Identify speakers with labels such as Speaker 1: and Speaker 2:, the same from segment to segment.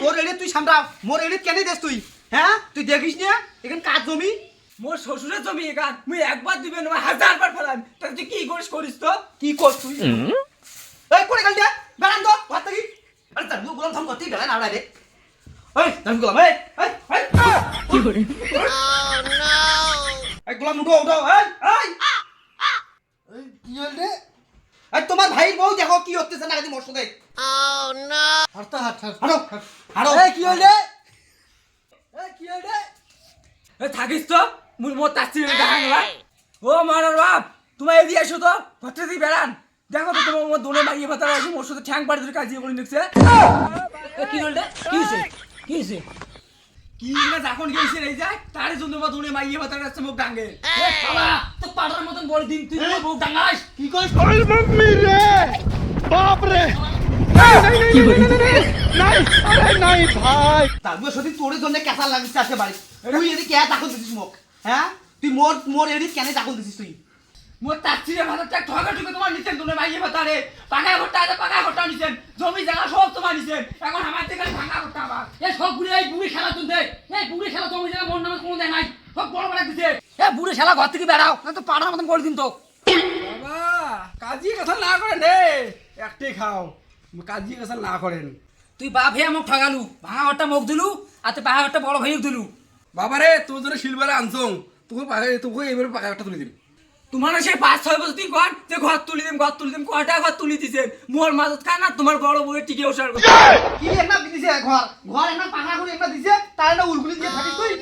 Speaker 1: তোর এড়িয়ে তুই সামরা মোর এড়িয়ে কেন দেস তুই? হ্যাঁ? তুই দেখিস না এখানে কাজ জমি?
Speaker 2: মোর শ্বশুরের জমি এখান। মুই একবার দিবেন না হাজার বার ফেলাম তা তুই কি করিস করিস তো?
Speaker 1: কি কর তুই? এই করে গেল দে বেড়ান তো ভাত থাকি। আরে তার গুলাম থাম করতেই বেড়ান আড়া রে এই তার গুলাম এই কি করে? এই গোলাম উঠো উঠো এই এই।
Speaker 3: কি হল রে?
Speaker 1: এই তোমার ভাইয়ের বউ দেখো কি হতেছে না কাজে মোর সাথে
Speaker 3: হাঁট
Speaker 1: হারো হারো
Speaker 3: এই কি হল রে? এই কি হল রে?
Speaker 2: এ থাকিস তো মুই মোর তাচ্ছি দেখা গেলা ও মারার বাপ তোমার এদিকে এসো তো ঘরটা দিয়ে বেড়ান দেখো তো তোমার মোর দোনে মাগিয়ে ভাতার আছে মোর সাথে ঠ্যাং পাড়ি ধরে কাজিয়ে করে নিচ্ছে এ কি হল রে কি হয়েছে কি হয়েছে কি না যখন গেছে এই যায় তার জন্য মা দোনে মাগিয়ে ভাতার কাছে মুখ ডাঙ্গে এ শালা তো পাড়ার মতন বড় দিন তুই মুখ ডাঙ্গাস
Speaker 3: কি করিস
Speaker 1: তারপর সত্যি তোর জন্য কেঁচা লাগিস আজকে বাড়ি। তুই এদিকে কে চাকল দিছিস মোক হ্যাঁ? তুই মোর মোর এদিকে কেন চাকল দিছিস তুই?
Speaker 2: মোর তাচ্ছি রে ঠগা ঠুকে তোমার নিচ্ছেন দোনে মাগিয়ে ভাতারে পাকা ঘরটা আছে পাকা ঘরটা নিছেন। জমি জায়গা সব তোমার নিছেন। এখন আমার থেকে ভাঙা ঘরটা আমার।
Speaker 4: এ সব বুড়ি এই বুড়ি খেলা তুলতে। এই বুড়ি খেলা জমি জায়গা মন নামে কোনো দেয় নাই। সব বড় বড় দিছে। এ বুড়ি খেলা ঘর থেকে বেড়াও না তো পাড়ার মতন করে দিন তো।
Speaker 2: বাবা কাজী কথা না করেন রে একটাই খাও। কাজী কথা না করেন।
Speaker 4: তুই বাপ হে মোক ঠগালু ভাঙা ঘরটা মুখ দিলু আর তুই পাহা ঘরটা বড় ভাইও দিলু।
Speaker 5: বাবা রে তোর জন্য শিলবারে আনছং তোকে পাকা তোকে এবারে পাকা একটা তুলে দিন
Speaker 2: তোমার সে পাঁচ ছয় বছর তুই কন যে ঘর তুলি দিম ঘর তুলি দিম কয়টা ঘর তুলি দিছেন মোর মাজত খান না তোমার বড় বউয়ের টিকে ওসার
Speaker 1: কি একটা দিছে ঘর ঘর একটা পাকা করে একটা দিছে তার একটা উলগুলি দিয়ে থাকিস তুই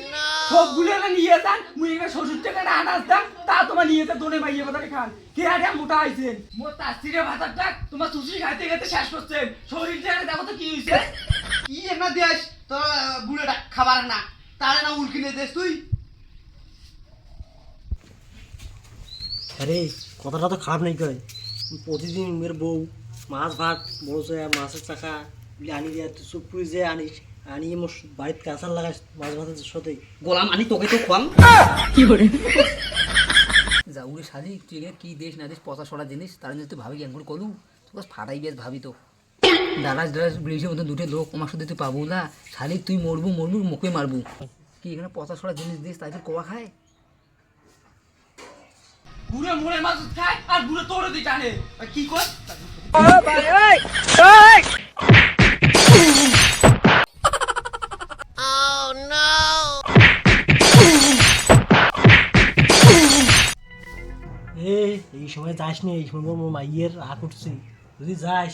Speaker 2: সবগুলো না নিয়ে যান মুই এখানে শ্বশুর থেকে না আনাজ দাম। তা দোনে ভাতারে খান। কে আরে মোটা আইছেন মোর তাস্তিরে ভাতারটা তোমার সুশি খাইতে খাইতে শেষ করছেন। শরীরটা দেখো তো কি হইছে?
Speaker 1: কি দেশ তোর বুড়েটা খাবার না। তার উলকিলে দেশ তুই।
Speaker 3: আরে কথাটা তো খারাপ নাই কয় প্রতিদিন মেয়ের বউ মাছ ভাত বড় মাছের চাকা আনি দিয়া তুই চুপ করে যে আনিস আনি মোর বাড়িতে কাঁচার লাগাস মাছ ভাতের সাথে।
Speaker 1: গোলাম আনি তোকে তো খোয়াম।
Speaker 4: যা উড়ে সাজি তুই এখানে কি দেশ না দেশ পচা সরা জিনিস তার জন্য তুই ভাবি জ্ঞান করলু তুই বাস ফাটাই বেশ ভাবি তো। দারাজ দারাজ ব্রিজের মতো দুটো লোক আমার সাথে তুই পাবো না। শালি তুই মরবু মরবু মুখে মারবু। কি এখানে পচা সরা জিনিস দিস তাই তোর কোয়া খায়?
Speaker 2: বুড়ে মোড়ের মাজত খায় আর বুড়ে তোরে টানে
Speaker 1: আর কি কর
Speaker 3: এ এই সময় যাস নি এই সময় মোর মাইয়ের আখ উঠছে। যদি যাস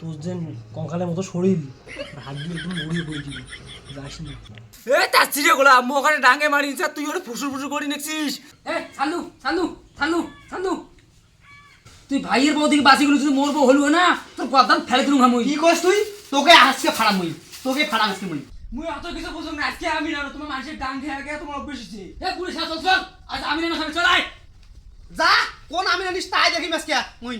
Speaker 3: তোর যে কঙ্কালের মতো শরীর হাত দিয়ে একদম মরিয়ে পড়ে দিবি যাস নি।
Speaker 2: এ তাচ্ছি রে গোলা মো ওখানে ডাঙ্গে মারিস আর তুই ওরে ফুসুর ফুসুর করে নিচ্ছিস।
Speaker 4: এ তুই ভাইয়ের বউ দিকে তুই মরবো হলু না তোর গদান ফেলে দিলুম হামুই
Speaker 1: কি করিস তুই? তোকে আজকে ফাড়াম মুই তোকে ফাড়াম আজকে মুই
Speaker 2: মুই অত কিছু বুঝুম না আজকে আমি না তোমার মানুষের ডাং খেয়ে গিয়ে তোমার অভ্যেস হচ্ছে
Speaker 4: এ বুড়ি সাথে চল চল আজ আমি না সামনে চলাই
Speaker 1: যা কোন আমি জানিস তাই দেখি আজকে মুই